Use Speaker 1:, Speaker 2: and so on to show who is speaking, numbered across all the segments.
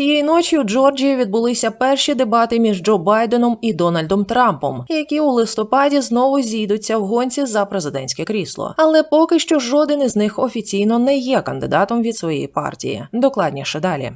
Speaker 1: Цієї ночі у Джорджії відбулися перші дебати між Джо Байденом і Дональдом Трампом, які у листопаді знову зійдуться в гонці за президентське крісло. Але поки що жоден із них офіційно не є кандидатом від своєї партії. Докладніше далі.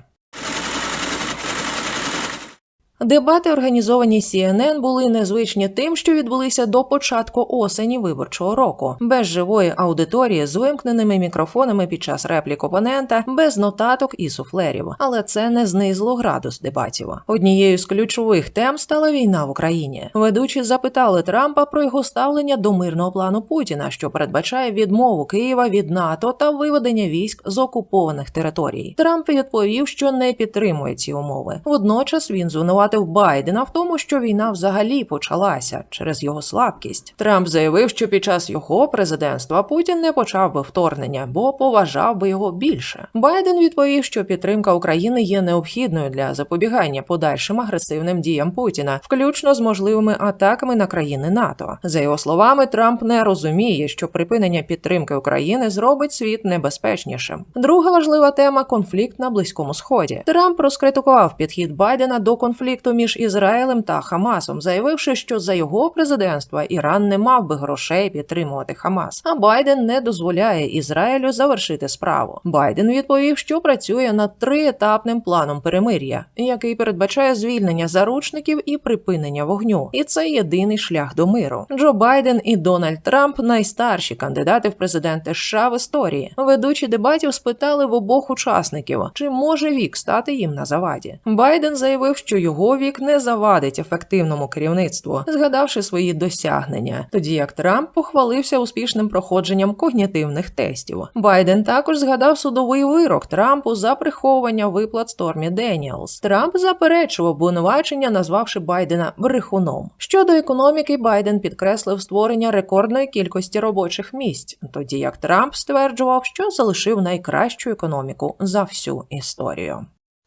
Speaker 1: Дебати, організовані CNN, були незвичні тим, що відбулися до початку осені виборчого року, без живої аудиторії з вимкненими мікрофонами під час реплік опонента, без нотаток і суфлерів. Але це не знизило градус дебатів. Однією з ключових тем стала війна в Україні. Ведучі запитали Трампа про його ставлення до мирного плану Путіна, що передбачає відмову Києва від НАТО та виведення військ з окупованих територій. Трамп відповів, що не підтримує ці умови. Водночас він звинуватив Байдена в тому, що війна взагалі почалася через його слабкість. Трамп заявив, що під час його президентства Путін не почав би вторгнення, бо поважав би його більше. Байден відповів, що підтримка України є необхідною для запобігання подальшим агресивним діям Путіна, включно з можливими атаками на країни НАТО. За його словами, Трамп не розуміє, що припинення підтримки України зробить світ небезпечнішим. Друга важлива тема конфлікт на близькому сході. Трамп розкритикував підхід Байдена до конфлікту між Ізраїлем та Хамасом, заявивши, що за його президентства Іран не мав би грошей підтримувати Хамас, а Байден не дозволяє Ізраїлю завершити справу. Байден відповів, що працює над триетапним планом перемир'я, який передбачає звільнення заручників і припинення вогню. І це єдиний шлях до миру. Джо Байден і Дональд Трамп найстарші кандидати в президенти США в історії. Ведучі дебатів спитали в обох учасників, чи може вік стати їм на заваді. Байден заявив, що його вік не завадить ефективному керівництву, згадавши свої досягнення, тоді як Трамп похвалився успішним проходженням когнітивних тестів. Байден також згадав судовий вирок Трампу за приховування виплат Стормі Деніелс. Трамп заперечував обвинувачення, назвавши Байдена брехуном. Щодо економіки, Байден підкреслив створення рекордної кількості робочих місць, тоді як Трамп стверджував, що залишив найкращу економіку за всю історію.